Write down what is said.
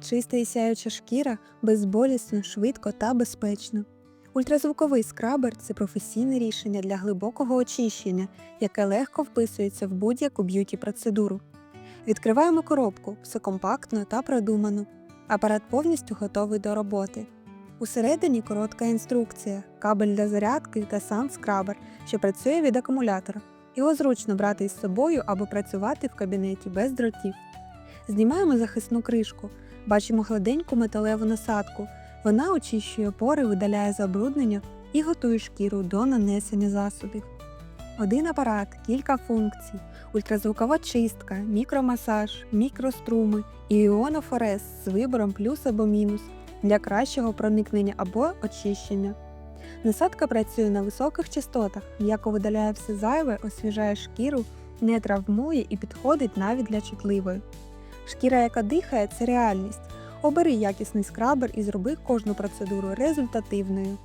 Чиста і сяюча шкіра безболісно, швидко та безпечно. Ультразвуковий скрабер це професійне рішення для глибокого очищення, яке легко вписується в будь-яку б'юті процедуру. Відкриваємо коробку, все компактно та продумано. Апарат повністю готовий до роботи. Усередині коротка інструкція, кабель для зарядки та сам скрабер, що працює від акумулятора. Його зручно брати із собою або працювати в кабінеті без дротів. Знімаємо захисну кришку, бачимо гладеньку металеву насадку. Вона очищує пори, видаляє забруднення і готує шкіру до нанесення засобів. Один апарат, кілька функцій, ультразвукова чистка, мікромасаж, мікроструми і іонофорез з вибором плюс або мінус для кращого проникнення або очищення. Насадка працює на високих частотах, м'яко видаляє все зайве, освіжає шкіру, не травмує і підходить навіть для чутливої. Шкіра, яка дихає, це реальність. Обери якісний скрабер і зроби кожну процедуру результативною.